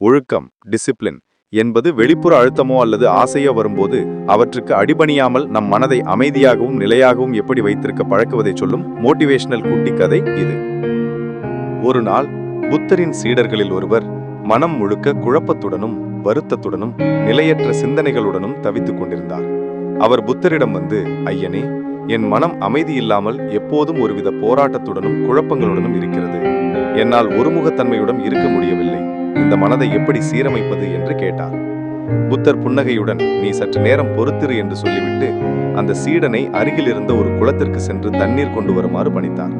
ஒழுக்கம் டிசிப்ளின் என்பது வெளிப்புற அழுத்தமோ அல்லது ஆசையோ வரும்போது அவற்றுக்கு அடிபணியாமல் நம் மனதை அமைதியாகவும் நிலையாகவும் எப்படி வைத்திருக்க பழக்குவதை சொல்லும் மோட்டிவேஷனல் குட்டி கதை இது. ஒரு நாள் புத்தரின் சீடர்களில் ஒருவர் மனம் முழுக்க குழப்பத்துடனும் வருத்தத்துடனும் நிலையற்ற சிந்தனைகளுடனும் தவித்துக் கொண்டிருந்தார். அவர் புத்தரிடம் வந்து ஐயனே என் மனம் அமைதி இல்லாமல் எப்போதும் ஒருவித போராட்டத்துடனும் குழப்பங்களுடனும் இருக்கிறது. என்னால் ஒருமுகத்தன்மையுடன் இருக்க முடியவில்லை. இந்த மனதை எப்படி சீரமைப்பது என்று கேட்டார். புத்தர் புன்னகையுடன் நீ சற்று நேரம் பொறுத்திரு என்று சொல்லிவிட்டு அந்த சீடனை அருகில் இருந்த ஒரு குளத்திற்கு சென்று தண்ணீர் கொண்டு வருமாறு பணித்தார்.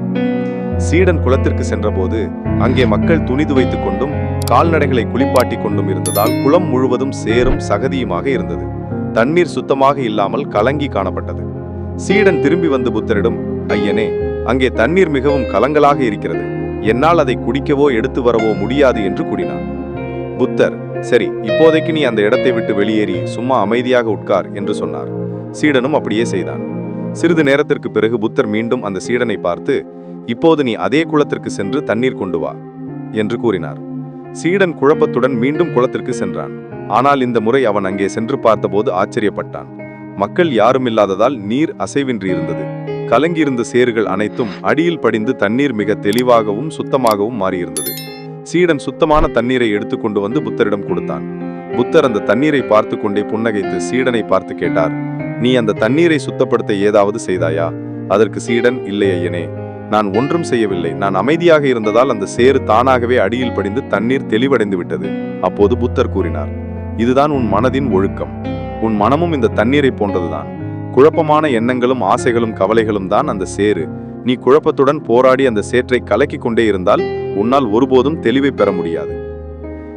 சீடன் குளத்திற்கு சென்றபோது அங்கே மக்கள் துணி துவைத்துக் கொண்டும் கால்நடைகளை குளிப்பாட்டி கொண்டும் இருந்ததால் குளம் முழுவதும் சேரும் சகதியுமாக இருந்தது. தண்ணீர் சுத்தமாக இல்லாமல் கலங்கி காணப்பட்டது. சீடன் திரும்பி வந்து புத்தரிடம் ஐயனே அங்கே தண்ணீர் மிகவும் கலங்கலாக இருக்கிறது. என்னால் அதை குடிக்கவோ எடுத்து வரவோ முடியாது என்று கூறினார் புத்தர் சரி இப்போதைக்கு நீ அந்த இடத்தை விட்டு வெளியேறி சும்மா அமைதியாக உட்கார் என்று சொன்னார். சீடனும் அப்படியே செய்தான். சிறிது நேரத்திற்கு பிறகு புத்தர் மீண்டும் அந்த சீடனை பார்த்து இப்போது நீ அதே குளத்திற்கு சென்று தண்ணீர் கொண்டு வா என்று கூறினார். சீடன் குழப்பத்துடன் மீண்டும் குளத்திற்கு சென்றான். ஆனால் இந்த முறை அவன் அங்கே சென்று பார்த்தபோது ஆச்சரியப்பட்டான். மக்கள் யாரும் இல்லாததால் நீர் அசைவின்றி இருந்தது. கலங்கியிருந்த சேறுகள் அனைத்தும் அடியில் படிந்து தண்ணீர் மிக தெளிவாகவும் சுத்தமாகவும் மாறியிருந்தது. சீடன் சுத்தமான தண்ணீரை எடுத்துக்கொண்டு வந்து புத்தரிடம் கொடுத்தான். புத்தர் அந்த தண்ணீரை பார்த்து கொண்டே புன்னகைத்து சீடனை பார்த்து கேட்டார் நீ அந்த தண்ணீரை சுத்தப்படுத்த ஏதாவது செய்தாயா? அதற்கு சீடன் இல்லை ஐயனே நான் ஒன்றும் செய்யவில்லை. நான் அமைதியாக இருந்ததால் அந்த சேறு தானாகவே அடியில் படிந்து தண்ணீர் தெளிவடைந்து விட்டது. அப்போது புத்தர் கூறினார் இதுதான் உன் மனதின் ஒழுக்கம். உன் மனமும் இந்த தண்ணீரை போன்றதுதான். குழப்பமான எண்ணங்களும் ஆசைகளும் கவலைகளும் தான் அந்த சேரு நீ குழப்பத்துடன் போராடி அந்த சேற்றை கலக்கிக் கொண்டே இருந்தால் உன்னால் ஒருபோதும் தெளிவை பெற முடியாது.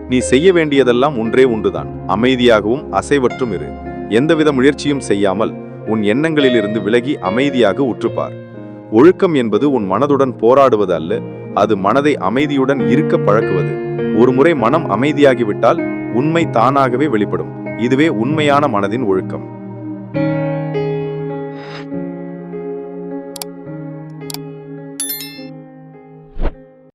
நீ செய்ய வேண்டியதெல்லாம் ஒன்றே ஒன்றுதான். அமைதியாகவும் அசைவற்றும் இரு. எந்தவித முயற்சியும் செய்யாமல் உன் எண்ணங்களிலிருந்து விலகி அமைதியாக உற்றுப்பார். ஒழுக்கம் என்பது உன் மனதுடன் போராடுவது அல்ல அது மனதை அமைதியுடன் இருக்க பழக்குவது. ஒருமுறை மனம் அமைதியாகிவிட்டால் உண்மை தானாகவே வெளிப்படும். இதுவே உண்மையான மனதின் ஒழுக்கம்.